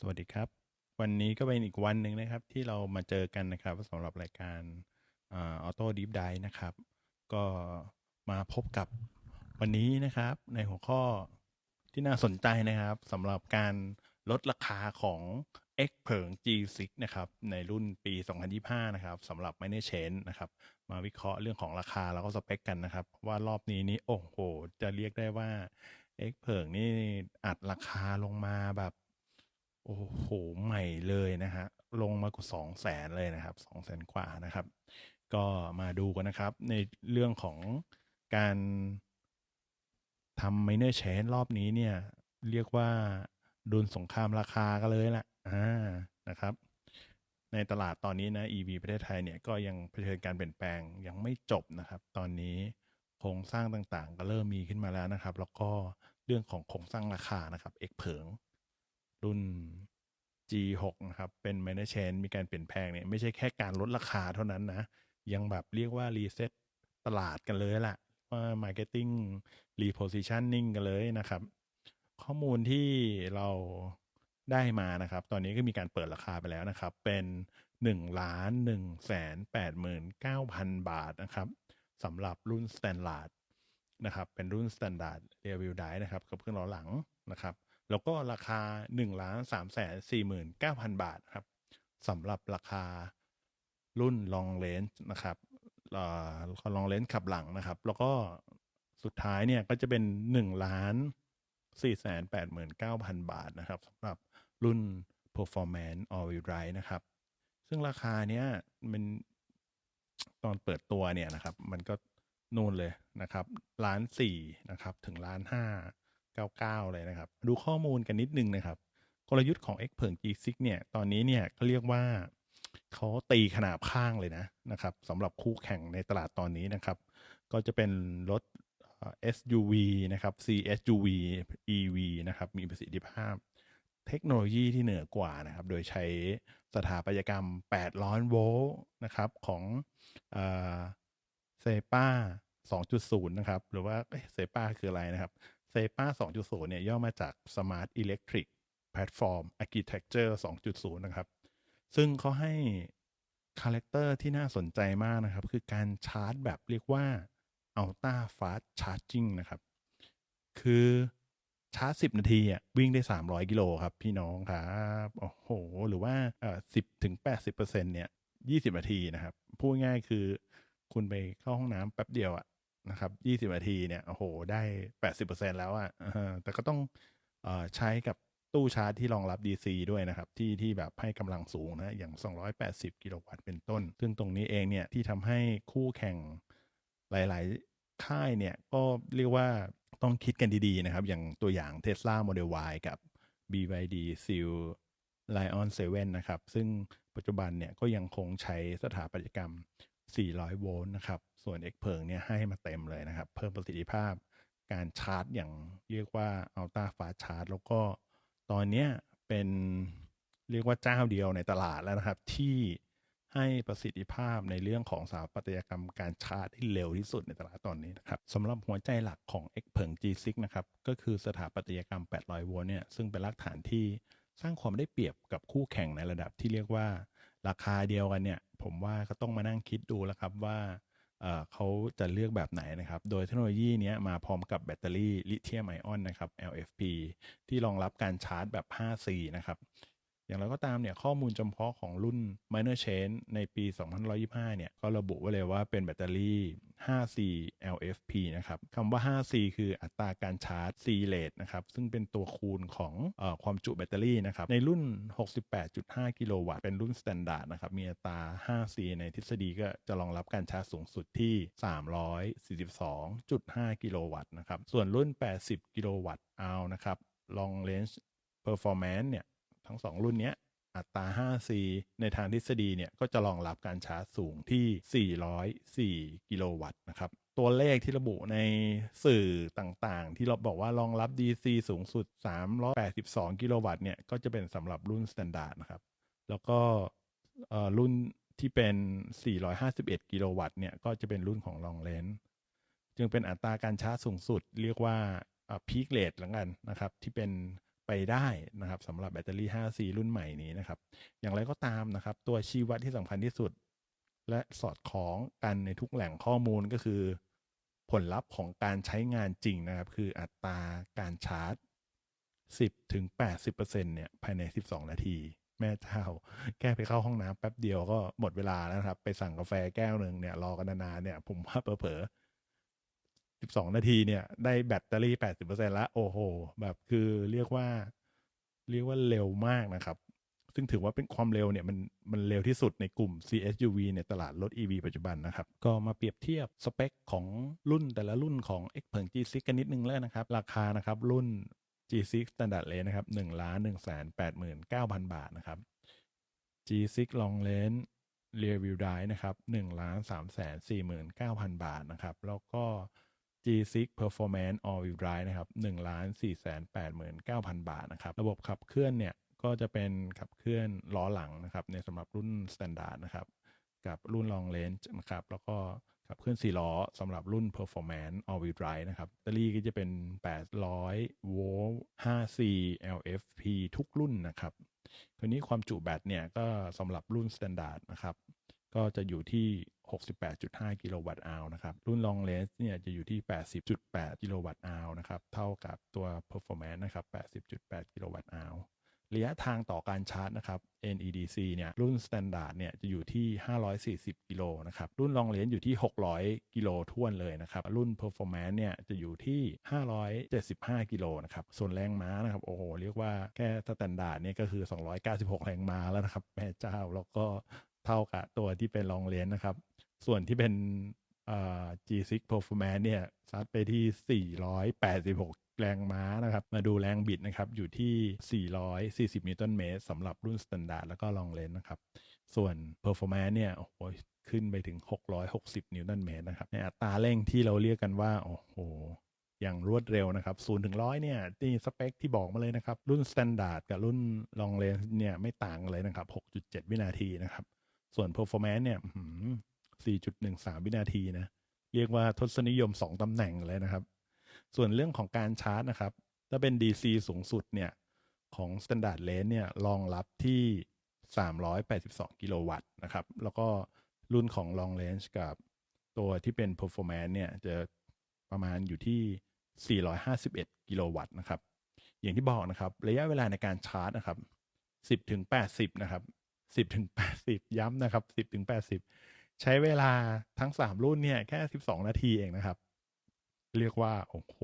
สวัสดีครับ วันนี้ก็เป็นอีกวันหนึ่งนะครับ ที่เรามาเจอกันนะครับสำหรับรายการออโต้ดีฟไดนะครับ ก็มาพบกับวันนี้นะครับ ในหัวข้อที่น่าสนใจนะครับสำหรับการลดราคาของ X เผิง G6 นะครับ ในรุ่นปี 2025 นะครับสำหรับ m i n e r Chain นะครับ มาวิเคราะห์เรื่องของราคาแล้วก็สเปคกันนะครับ ว่ารอบนี้นี่โอ้โห จะเรียกได้ว่า X เผิงนี่อัดราคาลงมาแบบ โอ้โห ใหม่เลยนะฮะ ลงมากว่าสองแสนเลยนะครับสองแสนกว่านะครับ ก็มาดูกันนะครับ ในเรื่องของการทำ miner chain รอบนี้เนี่ย เรียกว่าโดุลสงครามราคากันเลยแหละอ่านะครับ ในตลาดตอนนี้นะ EV ประเทศไทยเนี่ยก็ยังเผชิญการเปลี่ยนแปลงยังไม่จบนะครับ ตอนนี้โครงสร้างต่างๆ ก็เริ่มมีขึ้นมาแล้วนะครับ แล้วก็เรื่องของโครงสร้างราคานะครับ X เผิง รุ่น G6 นะครับ เป็น m a n a g e Chain มีการเปลี่ยนแปลงเนี่ย ไม่ใช่แค่การลดราคาเท่านั้นนะ ยังแบบเรียกว่า รีเซ็ตตลาดกันเลยแหละว่า Marketing Repositioning กันเลยนะครับ ข้อมูลที่เราได้มานะครับ ตอนนี้ก็มีการเปิดราคาไปแล้วนะครับ เป็น1ล้าน1แสน89,000บาทนะครับสำหรับรุ่น Standard นะครับ เป็นรุ่น Standard Review Die นะครับ กับเครื่องล้อหลังนะครับ แล้วก็ราคา1ล้าน3แสน49,000บาทครับสำหรับราคารุ่น Long Range นะครับเอ่อ Long Range ขับหลังนะครับ แล้วก็สุดท้ายเนี่ยก็จะเป็น1ล้าน4แสน89,000 บาทนะครับสำหรับรุ่น Performance All Wheel Drive นะครับ ซึ่งราคาเนี้ยมันตอนเปิดตัวเนี่ยนะครับ มันก็นู่นเลยนะครับล้านสี่นะครับ ถึงล้านห้า เก้าเลยนะครับ ดูข้อมูลกันนิดนึงนะครับ กลยุทธ์ของ X เผิง G6 เนี่ยตอนนี้เนี่ยก็เรียกว่าเขาตีขนาบข้างเลยนะนะครับสำหรับคู่แข่งในตลาดตอนนี้นะครับ ก็จะเป็นรถ SUV นะครับ CSUV EV นะครับมีประสิทธิภาพ เทคโนโลยีที่เหนือกว่านะครับ โดยใช้สถาปัตยกรรม800โวลต์นะครับของเซป้า2.0 นะครับ หรือว่าเซป้าคืออะไรนะครับ เซป้า2.0 เนี่ยย่อมาจาก Smart Electric Platform Architecture 2.0 นะครับ ซึ่งเขาให้คาแรคเตอร์ที่น่าสนใจมากนะครับ คือการชาร์จแบบเรียกว่า Ultra Fast Charging นะครับ คือชาร์จ 10 นาทีอะวิ่งได้ 300 กิโลครับ พี่น้องครับโอ้โห หรือว่าเอ่อ10ถึง80%เนี่ย 20 นาทีนะครับ พูดง่ายคือคุณไปเข้าห้องน้ำแป๊บเดียวอะ นะครับ20นาทีเนี่ยโอ้โหได้80%แล้วอะ่ะแต่ก็ต้องอใช้กับตู้ชาร์จที่รองรับ DC ด้วยนะครับ ที่ที่แบบให้กำลังสูงนะอย่าง 280 กิโลวัตต์เป็นต้น ซึ่งตรงนี้เองเนี่ยที่ทำให้คู่แข่งหลาย ๆ ค่ายเนี่ยก็เรียกว่าต้องคิดกันดี ๆ นะครับ อย่างตัวอย่าง Tesla Model Y กับ BYD Seal Lion 7 นะครับ ซึ่งปัจจุบันเนี่ยก็ยังคงใช้สถาปัตยกรรม 400 โวลต์นะครับ ส่วน X เพิงเนี่ยให้มาเต็มเลยนะครับ เพิ่มประสิทธิภาพการชาร์จอย่างเรียกว่า Ultra Fast Charge แล้วก็ตอนนี้เป็นเรียกว่าเจ้าเดียวในตลาดแล้วนะครับ ที่ให้ประสิทธิภาพในเรื่องของสถาปัตยกรรมการชาร์จที่เร็วที่สุดในตลาดตอนนี้นะครับสำหรับหัวใจหลักของ X เพิง G6 นะครับ ก็คือสถาปัตยกรรม 800 โวลต์เนี่ยซึ่งเป็นรากฐานที่สร้างความได้เปรียบกับคู่แข่งในระดับที่เรียกว่าราคาเดียวกันเนี่ย ผมว่าก็ต้องมานั่งคิดดูแล้วครับว่าเขาจะเลือกแบบไหนนะครับ โดยเทคโนโลยีนี้มาพร้อมกับแบตเตอรี่ลิเธียมไอออนนะครับ LFP ที่รองรับการชาร์จแบบ 5C นะครับ อย่างไรก็ตามเนี่ยข้อมูลจำเพาะของรุ่น Miner Chain ในปี2025 เนี่ย ก็ระบุไว้เลยว่าเป็นแบตเตอรี่ 5C LFP นะครับคำว่า 5C คืออัตราการชาร์จ C rate นะครับ ซึ่งเป็นตัวคูณของอความจุแบตเตอรี่นะครับ ในรุ่น 68.5 กิโลวัตต์ เป็นรุ่น Standard นะครับ มีอัตรา 5C ในทฤษฎีก็จะรองรับการชาร์จสูงสุดที่ 342.5 กิโลวัตต์นะครับ ส่วนรุ่น 80 กิโลวัตต์เอานะครับ Long Range Performance เนี่ย ทั้ง 2 รุ่นนี้อัตรา 5C ในทางทฤษฎีเนี่ยก็จะรองรับการชาร์จสูงที่ 404 กิโลวัตต์นะครับตัวเลขที่ระบุในสื่อต่างๆ ที่เราบอกว่ารองรับ DC สูงสุด 382 กิโลวัตต์เนี่ยก็จะเป็นสำหรับรุ่น Standard นะครับ แล้วก็รุ่นที่เป็น 451 กิโลวัตต์เนี่ยก็จะเป็นรุ่นของ Long Range จึงเป็นอัตราการชาร์จสูงสุด เรียกว่าพีคเลทแล้วกันนะครับ ที่เป็น ไปได้นะครับสำหรับแบตเตอรี่ 5C รุ่นใหม่นี้นะครับ อย่างไรก็ตามนะครับ ตัวชี้วัดที่สำคัญที่สุด และสอดคล้องกันในทุกแหล่งข้อมูลก็คือ ผลลัพธ์ของการใช้งานจริงนะครับ คืออัตราการชาร์จ 10ถึง80%เนี่ยภายใน 12 นาที แม่เจ้า แก้ไปเข้าห้องน้ำแป๊บเดียวก็หมดเวลาแล้วครับ ไปสั่งกาแฟแก้วหนึ่งเนี่ยรอกันนานๆเนี่ยผมว่าเผลอๆ 12นาทีเนี่ย ได้แบตเตอรี่80%แล้วโอ้โห แบบคือเรียกว่า เรียกว่าเร็วมากนะครับ ซึ่งถือว่าเป็นความเร็วเนี่ย มันมันเร็วที่สุดในกลุ่ม CSUV ในตลาดรถ EV ปัจจุบันนะครับ ก็มาเปรียบเทียบสเปคของรุ่นแต่ละรุ่นของ X เผิง G6 กันนิดนึงแล้วนะครับ ราคานะครับรุ่น G6 Standard Range นะครับ1ล้าน1 8 9 0 0 0บาทนะครับ G6 Long Range Rear Wheel Drive นะครับ1ล้าน3 4 9 0 0 0บาทนะครับ แล้วก็ G6 Performance All Wheel Drive นะครับ1ล้าน4 8 9 0 0 0 บาทนะครับ ระบบขับเคลื่อนเนี่ย ก็จะเป็นขับเคลื่อนล้อหลังนะครับ ในสำหรับรุ่น Standard นะครับ กับรุ่น Long Range นะครับ แล้วก็ขับเคลื่อน4ล้อสำหรับรุ่น Performance All Wheel Drive นะครับแบตเตอรี่ก็จะเป็น 800 โวลต์ 5C LFP ทุกรุ่นนะครับ คราวนี้ความจุแบตเนี่ย ก็สำหรับรุ่น Standard นะครับ ก็จะอยู่ที่ 68.5 กิโลวัตต์อาวนะครับ รุ่น Long Range เนี่ยจะอยู่ที่ 80.8 กิโลวัตต์อาวนะครับ เท่ากับตัว Performance นะครับ 80.8 กิโลวัตต์อาวระยะทางต่อการชาร์จนะครับ NEDC เนี่ยรุ่น Standard เนี่ยจะอยู่ที่ 540 กิโลนะครับ รุ่น Long Range อยู่ที่ 600 กิโลท่วนเลยนะครับ รุ่น Performance เนี่ยจะอยู่ที่ 575 กิโลนะครับ ส่วนแรงม้านะครับ โอ้โห เรียกว่าแค่ Standard เนี่ยก็คือ 296 แรงม้าแล้วนะครับ แม่เจ้า แล้วก็ เท่ากับตัวที่เป็น Long Range นะครับ ส่วนที่เป็น G6 Performance เนี่ยซัดไปที่ 486 แรงม้านะครับ มาดูแรงบิดนะครับ อยู่ที่ 440 นิวตันเมตรสำหรับรุ่น Standard แล้วก็ Long Range นะครับ ส่วน Performance เนี่ยโอ้โหขึ้นไปถึง 660 นิวตันเมตรนะครับในอัตราเร่งที่เราเรียกกันว่า โอ้โห อย่างรวดเร็วนะครับ0ถึง100 เนี่ยนี่สเปคที่บอกมาเลยนะครับ รุ่น Standard กับรุ่น Long Range เนี่ยไม่ต่างกันเลยนะครับ 6.7 วินาทีนะครับ ส่วน Performance เนี่ย 4.13 วินาทีนะ เรียกว่าทศนิยม 2ตำแหน่งเลยนะครับ ส่วนเรื่องของการชาร์จนะครับ ถ้าเป็น DC สูงสุดเนี่ย ของ Standard Range เนี่ยรองรับที่ 382 กิโลวัตต์นะครับ แล้วก็รุ่นของ Long Range กับตัวที่เป็น Performance เนี่ย จะประมาณอยู่ที่ 451 กิโลวัตต์นะครับ อย่างที่บอกนะครับ ระยะเวลาในการชาร์จนะครับ 10ถึง80 นะครับ 10ถึง80ย้ำนะครับ10ถึง80ใช้เวลาทั้ง3รุ่นเนี่ยแค่12นาทีเองนะครับ เรียกว่า โอ้โห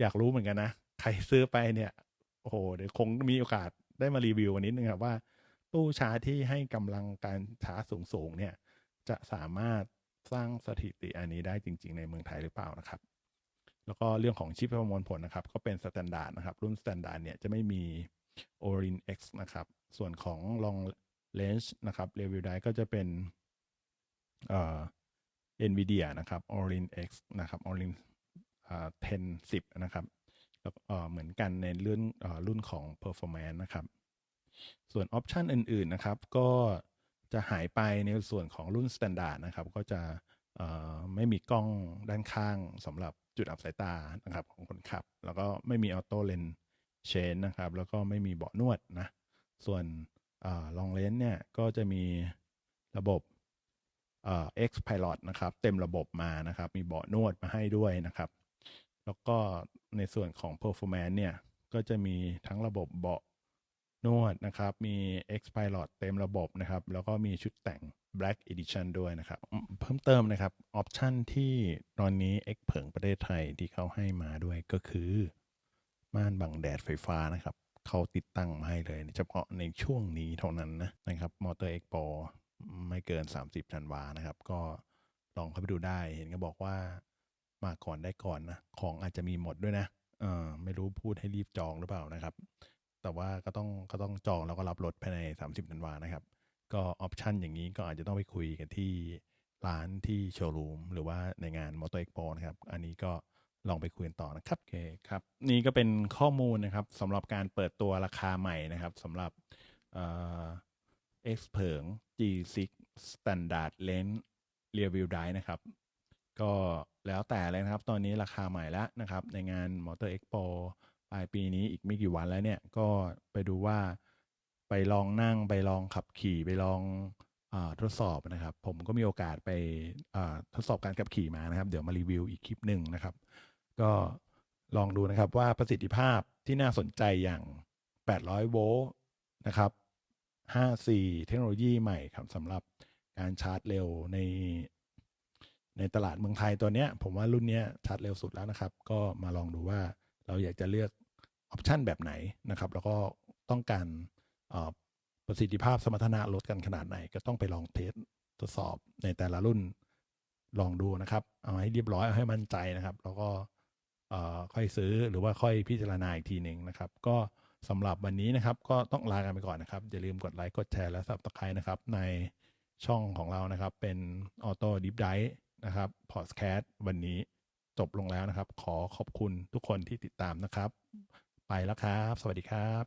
อยากรู้เหมือนกันนะ ใครซื้อไปเนี่ย โอ้โห เดี๋ยวคงมีโอกาสได้มารีวิววันนี้นึงครับว่า ตู้ชาร์จที่ให้กำลังการชาร์จสูงๆเนี่ย จะสามารถสร้างสถิติอันนี้ได้จริง ๆ ในเมืองไทยหรือเปล่านะครับ แล้วก็เรื่องของชิปประมวลผลนะครับ ก็เป็นสแตนดาร์ดนะครับ รุ่นสแตนดาร์ดเนี่ยจะไม่มี Orin X นะครับ ส่วนของ Long Range นะครับ Review Die ก็จะเป็นเอ่อ NVIDIA นะครับ Orin X นะครับ Orin อ่า10 10 นะครับแล้วเอ่อเหมือนกันในเรื่องเอ่อรุ่นของ performance นะครับ ส่วนออปชันอื่น ๆ นะครับ ก็จะหายไปในส่วนของรุ่น standard นะครับ ก็จะไม่มีกล้องด้านข้างสำหรับจุดอับสายตานะครับของคนขับ แล้วก็ไม่มีออโต้เลนเชนนะครับ แล้วก็ไม่มีเบาะนวดนะ ส่วนลองเลนเนี่ยก็จะมีระบบเอ่อ X Pilot นะครับ เต็มระบบมานะครับ มีเบาะนวดมาให้ด้วยนะครับ แล้วก็ในส่วนของ performance เนี่ย ก็จะมีทั้งระบบเบาะนวดนะครับ มี X Pilot เต็มระบบนะครับ แล้วก็มีชุดแต่ง Black Edition ด้วยนะครับ เพิ่มเติมนะครับ ออปชันที่ตอนนี้ X เผิงประเทศไทยที่เขาให้มาด้วยก็คือ ม่านบังแดดไฟฟ้านะครับ เขาติดตั้งมาให้เลย เฉพาะในช่วงนี้เท่านั้นนะนะครับมอเตอร์เอ็กโปไม่เกิน 30ธันวานะครับ ก็ลองเข้าไปดูได้ เห็นก็บอกว่ามาก่อนได้ก่อนนะ ของอาจจะมีหมดด้วยนะเออไม่รู้พูดให้รีบจองหรือเปล่านะครับ แต่ว่าก็ต้องก็ต้องจองแล้วก็รับรถภายใน 30ธันวานะครับ ก็ออปชันอย่างนี้ก็อาจจะต้องไปคุยกันที่ร้านที่โชว์รูมหรือว่าในงานมอเตอร์เอ็กโปนะครับ อันนี้ก็ ลองไปคุยกันต่อนะครับโอเคครับ นี่ก็เป็นข้อมูลนะครับสำหรับการเปิดตัวราคาใหม่นะครับสำหรับเอ่อ X เผิง G6 Standard Lens Rear Wheel Drive นะครับ ก็แล้วแต่เลยนะครับ ตอนนี้ราคาใหม่แล้วนะครับ ในงาน Motor Expo ปลายปีนี้อีกไม่กี่วันแล้วเนี่ย ก็ไปดูว่าไปลองนั่งไปลองขับขี่ไปลองอทดสอบนะครับ ผมก็มีโอกาสไปทดสอบการขับขี่มานะครับ เดี๋ยวมารีวิวอีกคลิปหนึ่งนะครับ ก็ลองดูนะครับว่าประสิทธิภาพที่น่าสนใจอย่าง 800 โวลต์นะครับ 5C เทคโนโลยีใหม่ครับสำหรับการชาร์จเร็วใน ในตลาดเมืองไทยตัวเนี้ย ผมว่ารุ่นเนี้ยชาร์จเร็วสุดแล้วนะครับ ก็มาลองดูว่าเราอยากจะเลือกออปชันแบบไหนนะครับ แล้วก็ต้องการออประสิทธิภาพสมรรถนะลดกันขนาดไหน ก็ต้องไปลองเทสทดสอบในแต่ละรุ่นลองดูนะครับ เอาให้เรียบร้อยเอาให้มั่นใจนะครับ แล้วก็ ค่อยซื้อหรือว่าค่อยพิจารณาอีกทีหนึ่งนะครับ ก็สำหรับวันนี้นะครับ ก็ต้องลากันไปก่อนนะครับ อย่าลืมกดไลค์กดแชร์และ subscribe นะครับ ในช่องของเรานะครับ เป็น Auto Deep Dive นะครับพอดแคสต์วันนี้จบลงแล้วนะครับ ขอขอบคุณทุกคนที่ติดตามนะครับ ไปแล้วครับ สวัสดีครับ